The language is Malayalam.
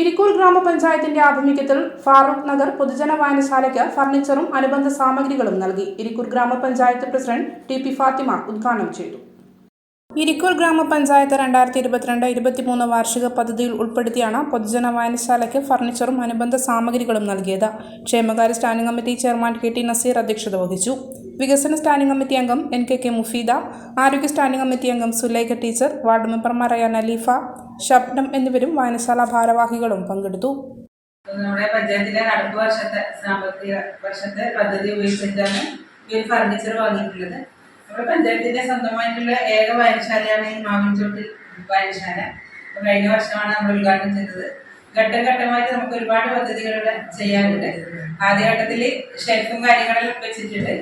ഇരിക്കൂർ ഗ്രാമപഞ്ചായത്തിന്റെ ആഭിമുഖ്യത്തിൽ ഫാറൂഖ് നഗർ പൊതുജന വായനശാലയ്ക്ക് ഫർണിച്ചറും അനുബന്ധ സാമഗ്രികളും നൽകി. ഇരിക്കൂർ ഗ്രാമപഞ്ചായത്ത് പ്രസിഡന്റ് ടി പി ഫാത്തിമ ഉദ്ഘാടനം ചെയ്തു. ഇരിക്കൂർ ഗ്രാമപഞ്ചായത്ത് രണ്ടായിരത്തി ഇരുപത്തിരണ്ട് ഇരുപത്തിമൂന്ന് വാർഷിക പദ്ധതിയിൽ ഉൾപ്പെടുത്തിയാണ് പൊതുജന വായനശാലയ്ക്ക് ഫർണിച്ചറും അനുബന്ധ സാമഗ്രികളും നൽകിയത്. ക്ഷേമകാര്യ standing committee chairman K T Naseer അധ്യക്ഷത വഹിച്ചു. വികസന സ്റ്റാൻഡിംഗ് കമ്മിറ്റി അംഗം എൻ കെ കെ മുഫീദ ആരോഗ്യ സ്റ്റാൻഡിംഗ് കമ്മിറ്റി അംഗം സുലൈഖ ടീച്ചർ വാർഡ് മെമ്പർമാരായ നലീഫ ഷബ്നം എന്നിവരും വായനശാല ഭാരവാഹികളും പങ്കെടുത്തു. നമ്മുടെ പഞ്ചായത്തിലെ നടപ്പ് വർഷത്തെ സാമ്പത്തിക വർഷത്തെ പദ്ധതി ഉപയോഗിച്ചിട്ടാണ് ഈ ഒരു ഫർണിച്ചർ വാങ്ങിയിട്ടുള്ളത്. നമ്മുടെ പഞ്ചായത്തിന്റെ സ്വന്തമായിട്ടുള്ള ഏക വായനശാലയാണ് ഈ മാവിൻചോട്ടിൽ വായനശാല. കഴിഞ്ഞ വർഷമാണ് നമ്മൾ ഉദ്ഘാടനം ചെയ്തത്. ഘട്ടം ഘട്ടമായിട്ട് നമുക്ക് ഒരുപാട് പദ്ധതികളുടെ ചെയ്യാനുണ്ട്. ആദ്യഘട്ടത്തിൽ ഷെൽഫും കാര്യങ്ങളെല്ലാം വെച്ചിട്ടുണ്ട്.